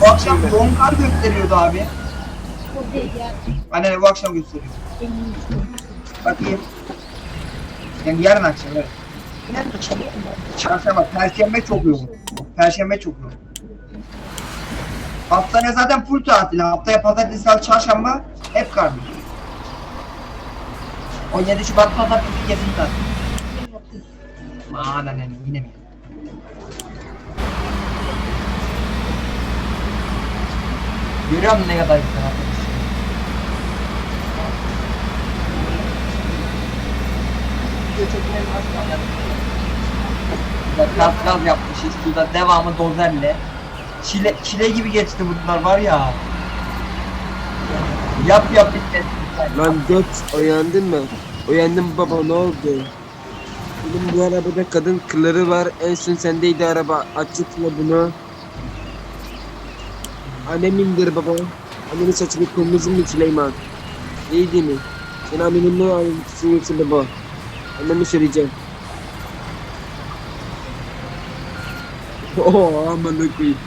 Bu akşam yoğun kar gösteriyordu abi. Aynen bu akşam gösteriyor. Bakayım. Yani yarın akşam evet. Çarşamba, Perşembe çok yoğun. Perşembe çok yoğun. Haftaya zaten full tatil. Haftaya pazartesi, salı, çarşamba hep kar. 17 Şubat pazartesi kesin tatil. Aman anne yine mi? Görüyor musun ne kadar güzel arkadaş? Gaz gaz yapmışız. Burada devamı dozerle. Çile, çile gibi geçti bunlar var ya. Yap yap bitmez. Lan göt uyandın mı? Uyandım baba ne oldu? Benim bu arabada kadın kılları var. En son sendeydi araba. Açıkla bunu. Annemindir baba. Annemin saçını kırmızı mı Süleyman? İyi değil mi? Sen annemin ne ayrıntısın baba? Annemi söyleyeceğim. Oo aman koyayım.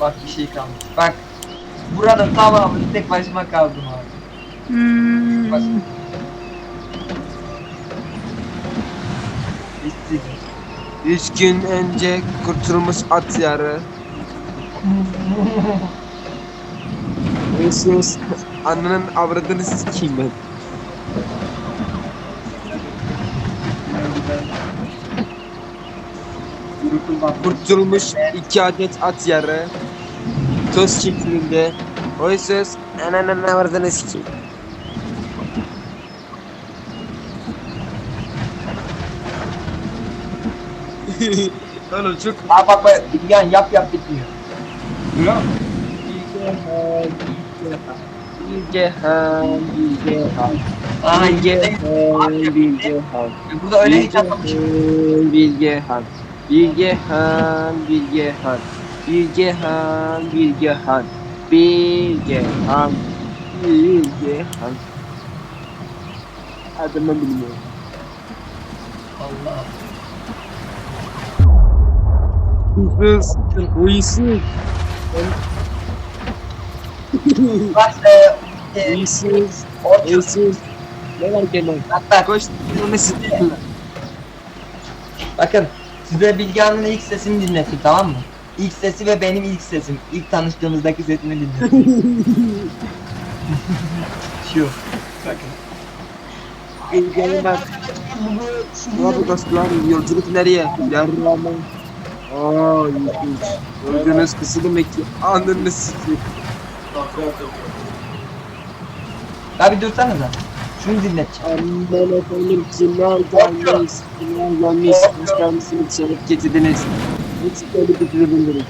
Bak bir şey kalmış. Bak. Buranın tamamını tek başıma kaldım abi. Bak. İşsiz. Üç gün önce kurtulmuş at yarı. Jesús, ananın avradını sikeyim ben. Kurtulmuş iki adet at yarı. Toz şeklinde. O söz ananın avradını sikeyim. Oğlum çok Aa bak bak. Yani yap yap bitmiyor. Görüyor musun? Bilgehan, Bilgehan, Aa Bilgehan, Bilgehan. Burada öyle hiç yapmamışım. Bilgehan, Bilgehan, Bilgehan, Bilgehan, Bilgehan, Bilgehan, Bilgehan. Adımı bilmiyorum. Allah. Bak uysuz. Ne var gene? Bak bak. Koş, ne. Bakın size Bilgehan'ın ilk sesini dinlettim tamam mı? İlk sesi ve benim ilk sesim. İlk tanıştığımızdaki sesimi dinlettim. Şu. Bakın. Bilgehan bak. Ne yapıyor dostlar? Yolculuk nereye? Yarrama. Aa, yürüyüş. Gördüğünüz kızı demek ki anını sikeyim. Ya bir dursanıza. Şunu dinleteceğim. Aman efendim kimler gelmiş, kimler gelmiş, hoş gelmişsiniz, şeref getirdiniz. Hiç böyle bitirebilirim.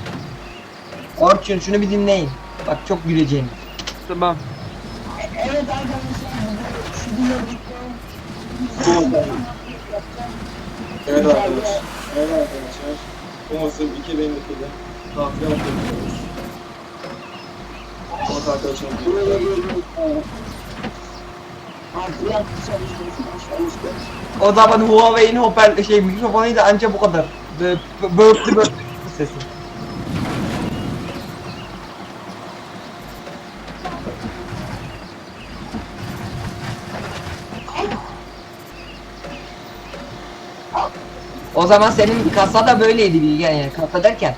Orçun şunu bir dinleyin. Bak çok güleceğim. Tamam. Evet arkadaşlar. Şu diyorduktan. Evet arkadaşlar. Evet arkadaşlar. Thomas'ın 2002'de tatil yapıyoruz. Thomas arkadaşım. Artık yaptı çalışmasını başlamıştı. O zaman Huawei'nin hoparlör şey mikrofonuydu anca bu kadar. Bö- bö- Böğürtlü böğürtlü sesi. O zaman senin kasa da böyleydi bilgi yani kasa derken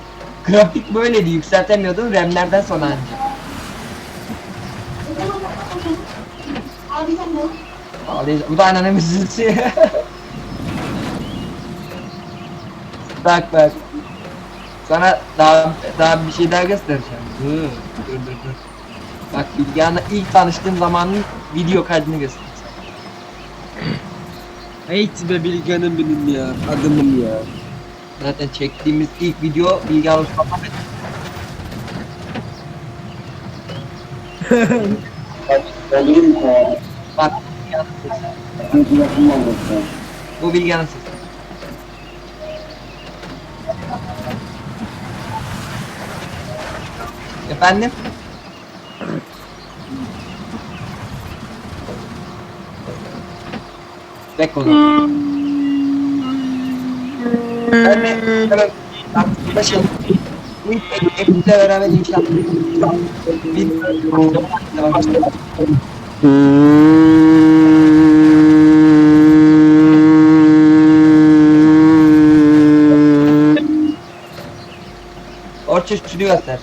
grafik böyleydi yükseltemiyordun RAM'lerden sonra anca. Abi sen ne? Ağlayacağım. Bu da anneannemin sesi. bak bak. Sana daha daha bir şey daha göstereceğim. Dur dur dur dur. Bak Bilgehan'la ilk tanıştığım zamanın video kaydını göstereceğim. Heyt be Bilgehan'ım benim ya, adımım ya. Zaten çektiğimiz ilk video Bilgehan Mustafa ve Bak Bilgehan'ın sesi. Bu Bilgehan'ın sesi. Efendim? Tek kullan. Evet. Arkadaşım. Ekiple beraber inşallah. Bir Orçun şunu göster.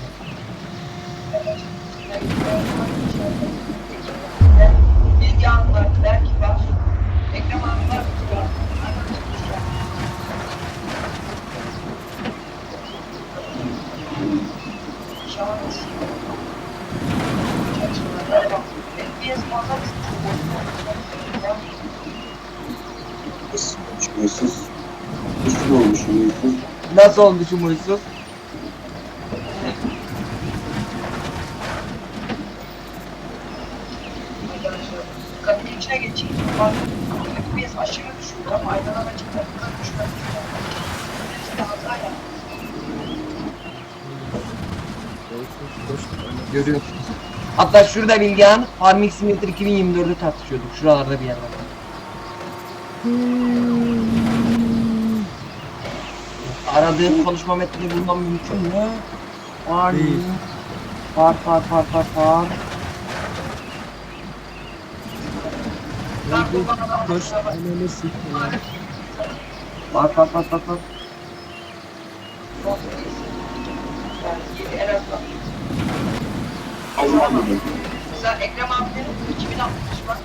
Nasıl olmuşum huysuz? Kabinin içine geçeyim. Bak, FPS aşırı düşüyor ama aydınlan açıkta. Düşüyor. İşte hata yaptım. Görüyorsunuz. Hatta şurada Bilgehan Farming Simulator 2024'ü tartışıyorduk. Şuralarda bir yerlerde. Aradığım konuşma metnini bulmam mümkün mü? Var mı? Değil. Var var var var var. Koş. Ananı siktir. Var var var var var. Allah'ım. Mesela Ekrem abinin 2060 var.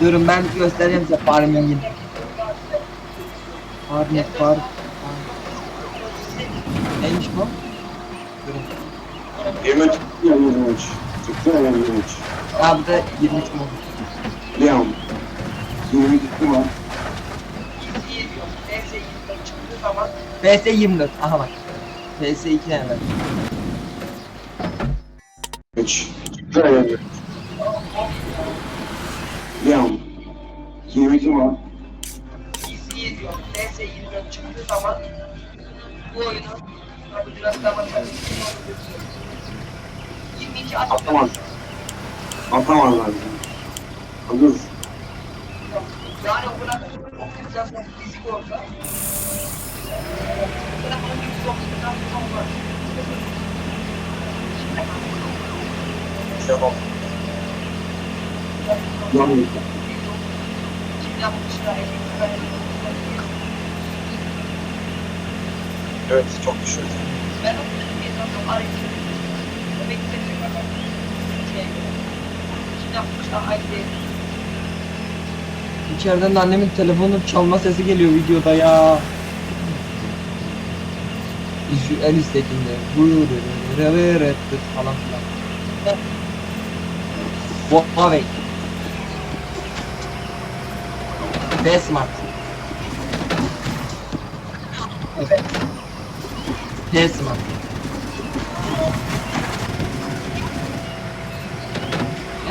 Durun ben göstereceğim size Farming'in. Farming var. Neymiş bu? Yemek ya 23. Çıktı ya 23. Ya bu da 23 mod. Leon. 20 gitti mi? PS 24. Aha bak. PS 2 nerede? 3. Çıktı ya 23. Leon. 22 mi? NS24 çıktığı zaman bu oyunu tabi biraz daha bakarız. 22 at. Atamaz. Atamazlar. Alırız. Yani o kadar o kız zaten fizik orada. Tamam. Yani. Şimdi yapmışlar. Evet çok düşük. Ben İçeriden de annemin telefonun çalma sesi geliyor videoda ya. Şu en üsttekinde. Buyur. Reverettir falan filan. Huawei. Besmart. Evet. P Smart.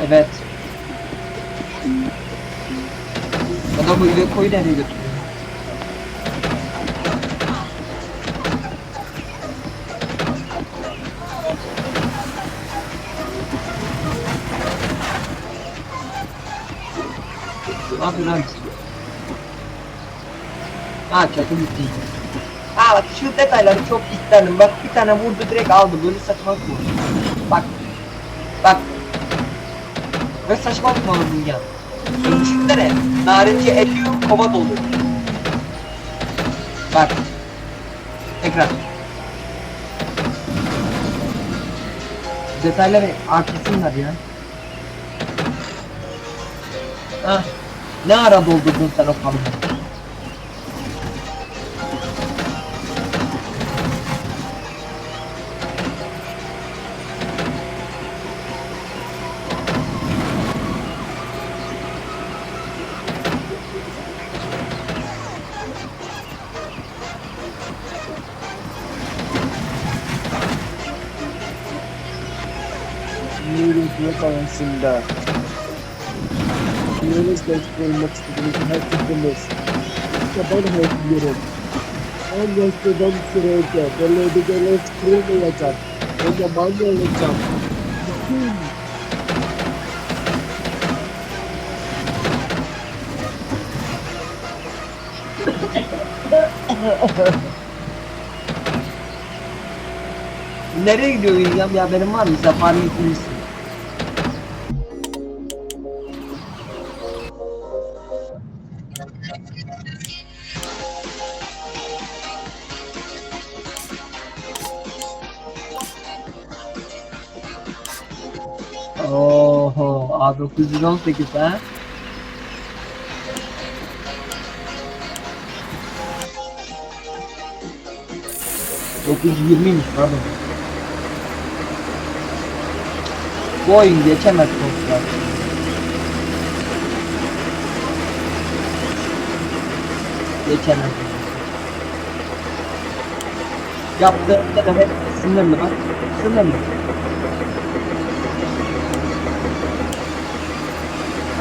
Evet. Ya da bu Iveco'yu nereye götürüyor? Abi? Ha çatı bitti. Ha bak şu detayları çok isterdim. Bak bir tane vurdu direkt aldı. Böyle saçmalık mı? Bak. Bak. Ve saçmalık mı olur ya? Düşünsene. Narinci eliyor kova doluyor. Bak. Tekrar. Detayları artırsınlar ya. Hah. Ne ara doldurdun sen o kamyonu? dışında Yunus destek olmak istediğiniz herkesimiz Kapalı hayatlıyorum Anlaştıdan sürece Böyle bir gelen kurum olacak Önce manda olacak Bakın Nereye gidiyor İlgam? Bir haberin var mı? Sen fark etmişsin. Oho, A918 ha? Dokuz yirmiymiş pardon. Bu oyun geçemez kontrol. Geçemez. Yaptığında da hep sınırlı bak. Sınırlı.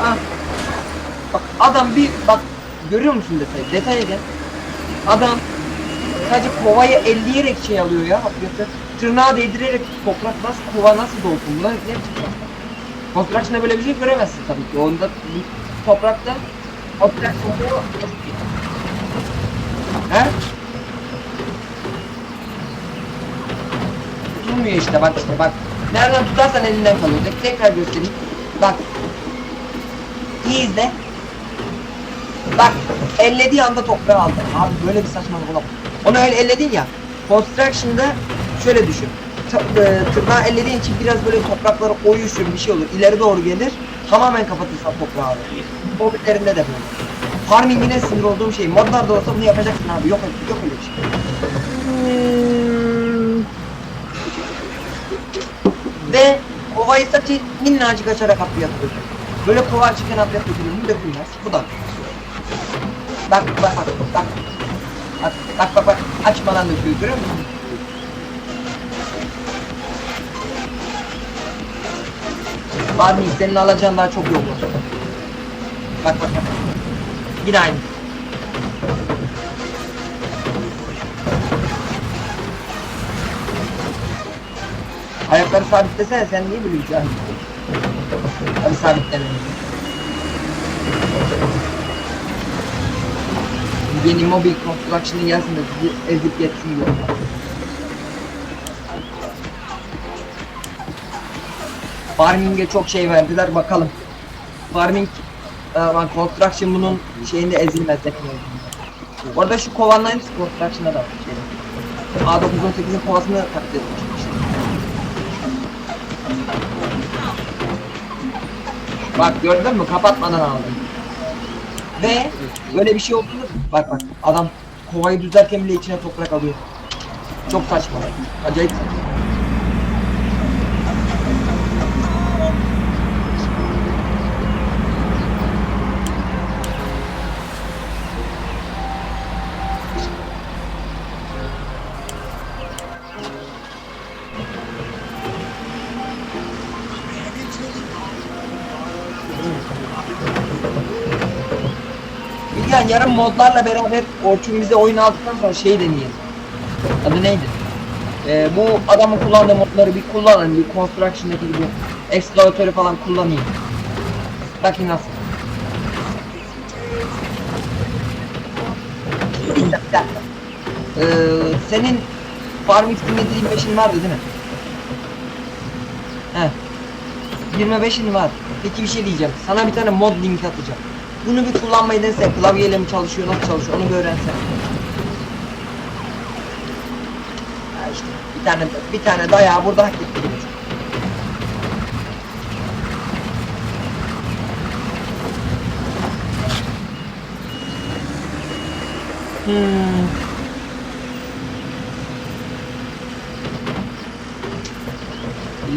Ah. Bak adam bir bak görüyor musun detayı? Detaya gel. Adam sadece kovayı elleyerek şey alıyor ya hakikaten. Tırnağı değdirerek toprak nasıl kova nasıl dolsun bunlar ne biçim Construction'da böyle bir şey göremezsin tabii ki. Onda toprakta Construction'da He? Tutulmuyor işte bak işte bak. Nereden tutarsan elinden kalıyor. Tek- Tekrar göstereyim. Bak. İyi izle. Bak ellediği anda toprağı aldı. Abi böyle bir saçmalık olamaz. Onu öyle elledin ya. Construction'da şöyle düşün. E, tırnağı ellediğin için biraz böyle toprakları oyuşur bir şey olur. İleri doğru gelir. Tamamen kapatırsan toprağı alır. Hobbitlerinde de böyle. Farming'ine sinir olduğum şey. Modlarda olsa bunu yapacaksın abi. Yok yok öyle bir şey. Ve kovayı saçı minnacık açarak atıyorsun. Böyle kova açıkken apya dökülür? Dökülmez. Bu da. Bak bak bak bak. Bak bak bak bak. Açmadan döküyor görüyor musun? Mı? Senin alacağın daha çok yol var. Bak bak bak. Yine aynı. Ayakları sabitlesene sen niye böyle bir cahil? Hadi sabitlemeyin. Yeni mobil construction'ın gelsin de sizi ezip geçsin. Farming'e çok şey verdiler bakalım. Farming e, lan construction bunun şeyinde ezilmez teknolojisinde. Orada şu kovanların hepsi construction'da da var. Şeyde. A918'in kovasını taklit etmiş. Bak gördün mü kapatmadan aldım. Ve böyle bir şey olduğunda bak bak adam kovayı düzlerken bile içine toprak alıyor. Çok saçma. Acayip. Yarın modlarla beraber Orçun bize oyun aldıktan sonra şey deneyelim. Adı neydi? Ee, bu adamın kullandığı modları bir kullanın, bir Construction'daki gibi Excavator'ı falan kullanayım. Bakayım nasıl. Ee, senin Farming dinlediğin 5'in vardı değil mi? Heh. 25'in var. Peki bir şey diyeceğim. Sana bir tane mod linki atacağım. Bunu bir kullanmayı denesen. Klavyeyle mi çalışıyor, nasıl çalışıyor onu bir öğrensen. Ha işte bir tane bir tane dayağı burada hak etti gibi. Hmm.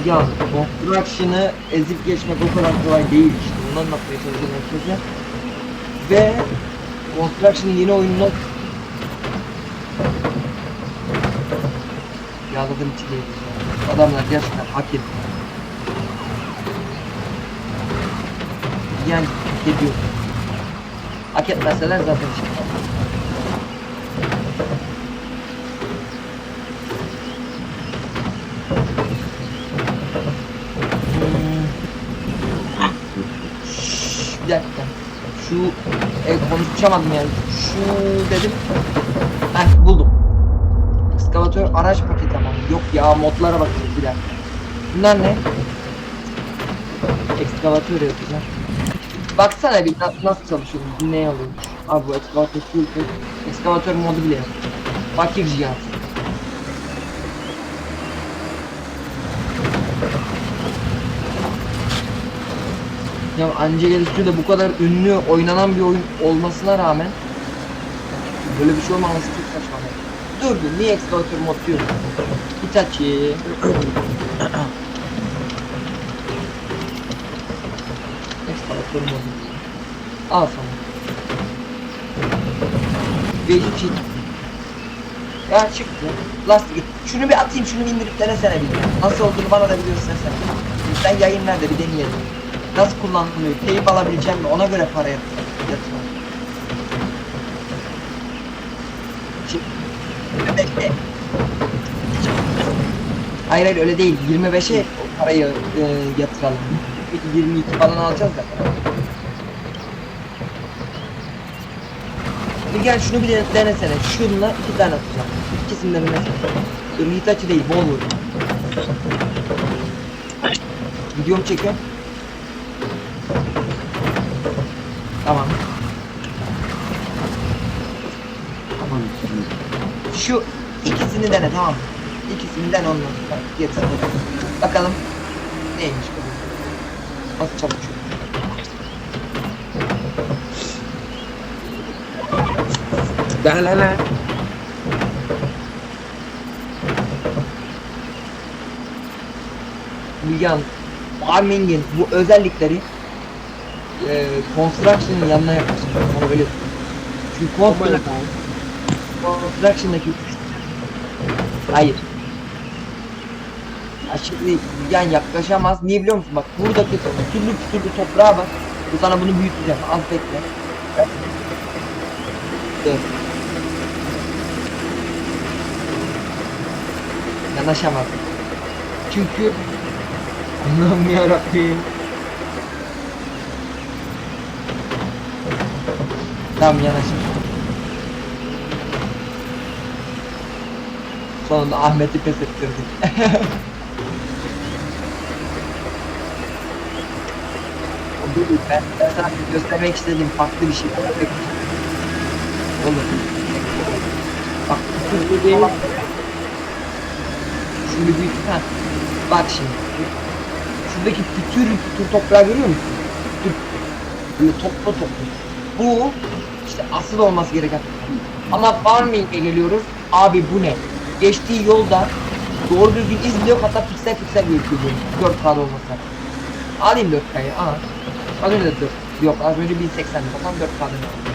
Ya construction'ı ezip geçmek o kadar kolay değil işte. Onu anlatmaya çalışıyorum. Ve construction'ın yeni oyununu Yağladım çileyi. Adamlar gerçekten hak etti. Yani hak ediyor. Hak etmeseler zaten işte. Hmm. Bir dakika. Şu e, konuşamadım yani. Şu dedim. Heh buldum. Ekskavatör araç paketi ama. Yok ya modlara bakıyoruz bir dakika. Bunlar ne? Ekskavatör yapacağım. Baksana bir na- nasıl çalışıyor ne oluyormuş. Abi bu ekskavatör ekskavatör modu bile yok. Fakir cihaz. Ya Angela de bu kadar ünlü oynanan bir oyun olmasına rağmen böyle bir şey olmaması çok saçma. Dur bir niye ekskavatör mod diyor? Hitachi. ekskavatör modu. Al sana. Ve iki. Ya çıktı. Lastik. Şunu bir atayım şunu bir indirip denesene bir. Nasıl olduğunu bana da göstersene. Sen yayın ver de bir deneyelim. Nasıl kullanılıyor? Teyip alabileceğim mi? Ona göre para yat- yatırım. Bekle. Hayır hayır öyle değil. 25'e o parayı e, yatıralım. Peki 22 falan alacağız da. Bir gel şunu bir de- denesene. Şununla iki tane atacağım. İkisinden denesene. Dur Hitachi değil, Volvo. Videomu çekiyorum. Tamam. Aman Şu ikisini dene tamam mı? Sonra gerisini dene. Bakalım neymiş bu? Nasıl çalışıyor? La la la. Bilgehan, Farming'in bu özellikleri e, Construction'ın yanına yaklaşıyor. Onu öyle Çünkü Construction, Construction'daki Hayır. Şimdi yan yaklaşamaz. Niye biliyor musun? Bak buradaki türlü türlü toprağa bak. Bu sana bunu büyüteceğim. Az bekle. Dur. Yanaşamaz. Çünkü Allah'ım yarabbim. Tamam yanaşın. Sonunda Ahmet'i pes ettirdik. ben, ben sana göstermek istediğim farklı bir şey. Olur. Bak, bu değil. Şunu bir ha. Bak şimdi. Şuradaki pütür pütür toprağı görüyor musun? Pütür. Böyle toplu toplu. Bu işte asıl olması gereken. Ama farming'e geliyoruz. Abi bu ne? Geçtiği yolda doğru düzgün iz yok hatta piksel piksel gözüküyor böyle. 4K'da olmasa. Alayım 4K'yı. Aa. Az önce de 4. Yok az önce 1080'di. Bakalım 4K'da ne?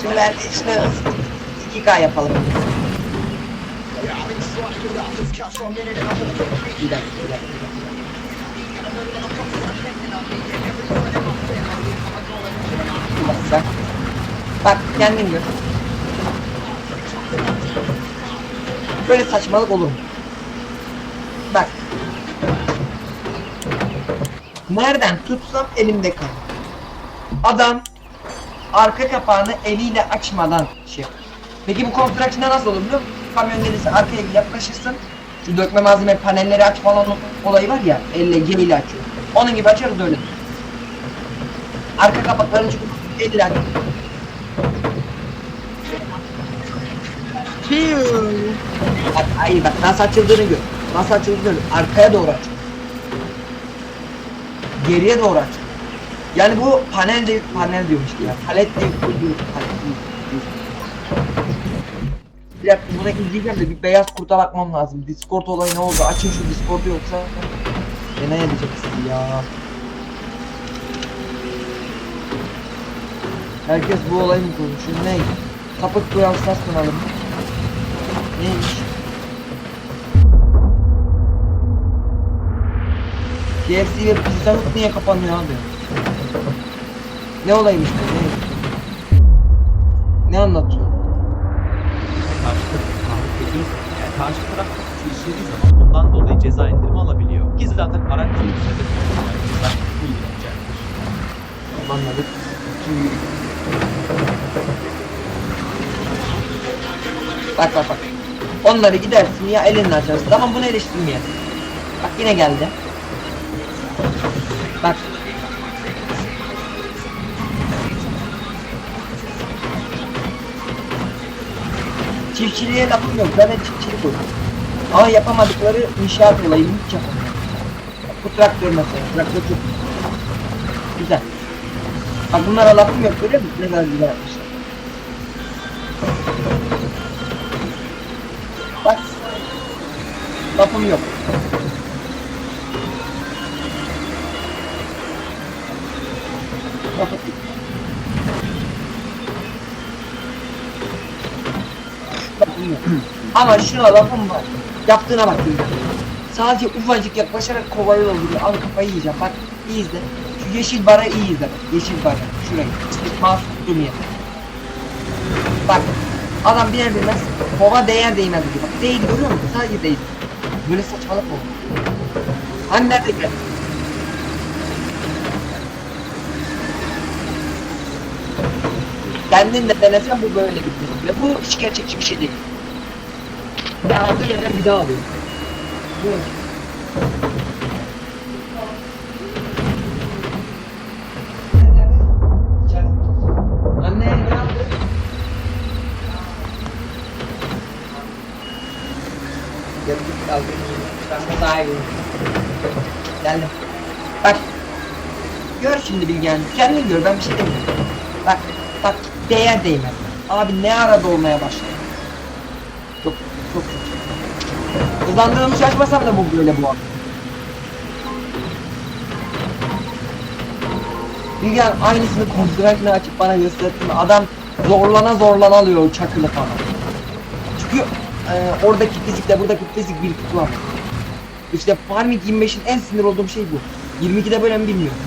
Şimdi ben şunu 2K yapalım. Dakika. Bak kendin gör. Böyle saçmalık olur mu? Bak. Nereden tutsam elimde kalır. Adam arka kapağını eliyle açmadan şey yapar. Peki bu construction'da nasıl olur biliyor musun? Kamyon gelirse arkaya yaklaşırsın. Şu dökme malzeme panelleri aç falan olayı var ya elle geliyle açıyor. Onun gibi açarız öyle. Arka kapaklarını çıkıp elle aç. Bak hayır bak nasıl açıldığını gör. Nasıl açıldığını gör. Arkaya doğru aç. Geriye doğru aç. Yani bu panel de panel diyormuş ya. Palet de palet değil. Bir dakika buna izleyeceğim de bir beyaz kurta bakmam lazım. Discord olayı ne oldu? Açın şu Discord'u yoksa e, ne edecek sizi ya? Herkes bu olayı mı konuşuyor? Ne? Sapık bu sas kanalım. Neymiş? KFC ve Pizza Hut niye kapanıyor abi? Ne olaymış bu? Ne? Ne anlatıyor? Karşı taraf suçu işlediği zaman bundan dolayı ceza indirimi alabiliyor. Ki zaten araç sürücüsüne de ceza indirimi uygulanacaktır. Anladık. Bak bak bak. Onları gidersin ya elinle açarsın. Tamam bunu eleştirmeyelim. Bak yine geldi. Bak. Çiftçiliğe lafım yok. De çiftçilik olur. Ama yapamadıkları inşaat olayını hiç yapamıyor. Bu traktör mesela. Traktör çok güzel. Bak bunlara lafım yok görüyor musun? Ne kadar güzel yapmışlar. Bak. Lafım yok. Lafım yok. Lafım yok. Ama şuna lafım var. Yaptığına bak bir Sadece ufacık yaklaşarak kovayı dolduruyor. Al kafayı yiyeceğim. Bak iyi izle. Şu yeşil bara iyi izle. Yeşil bara. Şurayı. Mouse tuttuğum yer. Bak. Adam biner bilmez. Kova değer değmez diyor. Bak değil görüyor musun? Sadece değil. Böyle saçmalık oldu. Hani nerede gel? Kendin de denesen bu böyle gidiyor. Ve bu hiç gerçekçi bir şey değil. Ben aldığı yerden bir daha alıyorum. Yaptın? Geldik kaldım. Ben daha iyi. Geldim. Bak. Gör şimdi Bilgehan. Kendin gör ben bir şey demiyorum. Bak. Bak. Değer değmez. Abi ne arada olmaya başladı. Çok. Hızlandırılmış açmasam da bu böyle bu arada. Bilgehan aynısını kontrolünü açıp bana gösterdim. Adam zorlana zorlana alıyor çakılı falan. Çünkü e, oradaki fizikle buradaki fizik bir tutu İşte Farming 25'in en sinir olduğum şey bu. 22'de böyle mi bilmiyorum.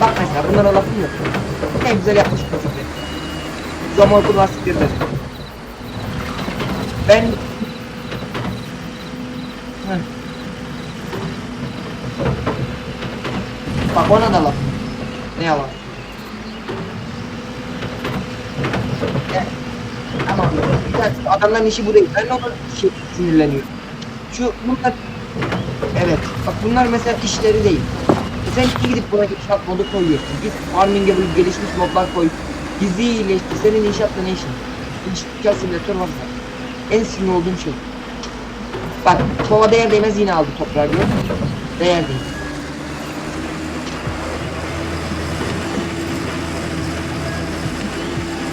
Bak mesela bunlara lafım yok. Ne güzel yapmış bu. Zaman okul lastikleri Ben... Heh. Bak ona da laf. Ne yalan. Ya, Tamam. Adamların işi bu değil. Ben ona şey sinirleniyorum. Şu bunlar Evet. Bak bunlar mesela işleri değil. Sen gidip buna inşaat modu koyuyorsun. Git farming'e böyle gelişmiş modlar koy. Gizli iyileştir. Senin inşaatla ne işin? İnşaat simülatör var. En sinir olduğum şey. Bak kova değer değmez yine aldı toprağı musun? Değer değil.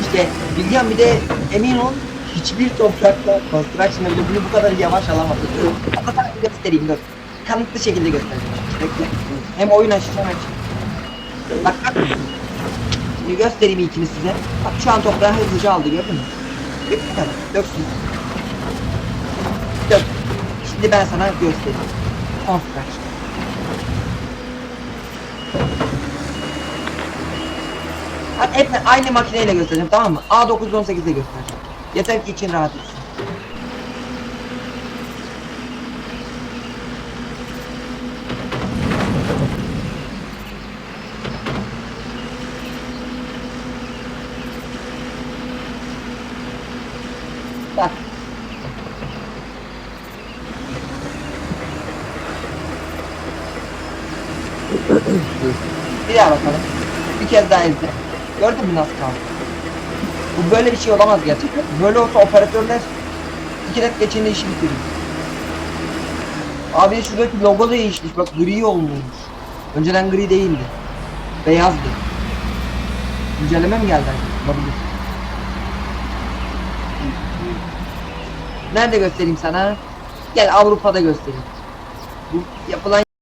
İşte Bilgehan bir de emin ol hiçbir toprakta construction'da bile bunu bu kadar yavaş alamadı. Hatta sana bir göstereyim dur. Kanıtlı şekilde göstereyim. Bekle. Hem oyun açacağım şey. Bak bak. Şimdi göstereyim ilkini size. Bak şu an toprağı hızlıca aldı gördün mü? Döksün. Dök. Şimdi ben sana göstereyim. Hadi hep aynı makineyle göstereceğim tamam mı? A918'de göstereceğim. Yeter ki için rahat etsin. Bak. Bir daha bakalım. Bir kez daha izle. Gördün mü nasıl kaldı? Bu böyle bir şey olamaz gerçekten. Böyle olsa operatörler iki dakika içinde işi bitirir. Abi şuradaki logo değişmiş. Bak gri olmuş. Önceden gri değildi. Beyazdı. Güncelleme mi geldi? Olabilir. Nerede göstereyim sana? Gel Avrupa'da göstereyim. Bu yapılan